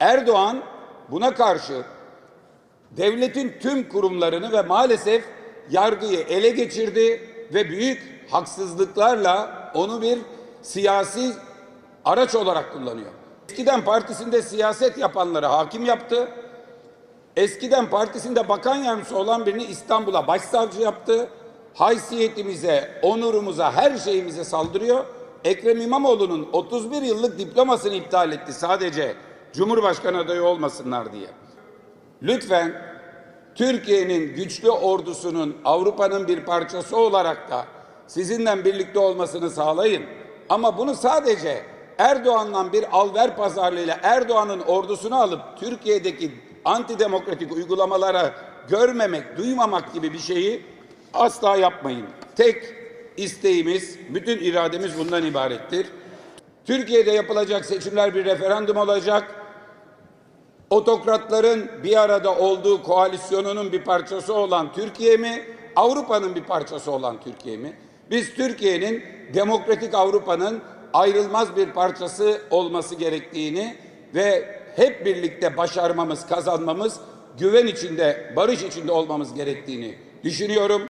Erdoğan buna karşı devletin tüm kurumlarını ve maalesef yargıyı ele geçirdi ve büyük haksızlıklarla onu bir siyasi araç olarak kullanıyor. Eskiden partisinde siyaset yapanları hakim yaptı. Eskiden partisinde bakan yardımcısı olan birini İstanbul'a başsavcı yaptı. Haysiyetimize, onurumuza, her şeyimize saldırıyor. Ekrem İmamoğlu'nun 31 yıllık diplomasını iptal etti sadece Cumhurbaşkanı adayı olmasınlar diye. Lütfen Türkiye'nin güçlü ordusunun Avrupa'nın bir parçası olarak da sizinle birlikte olmasını sağlayın. Ama bunu sadece Erdoğan'la bir alver pazarlığıyla Erdoğan'ın ordusunu alıp Türkiye'deki antidemokratik uygulamalara görmemek, duymamak gibi bir şeyi asla yapmayın. Tek isteğimiz, bütün irademiz bundan ibarettir. Türkiye'de yapılacak seçimler bir referandum olacak otokratların bir arada olduğu koalisyonunun bir parçası olan Türkiye mi, Avrupa'nın bir parçası olan Türkiye mi? Biz Türkiye'nin demokratik Avrupa'nın ayrılmaz bir parçası olması gerektiğini ve hep birlikte başarmamız, kazanmamız, güven içinde, barış içinde olmamız gerektiğini düşünüyorum.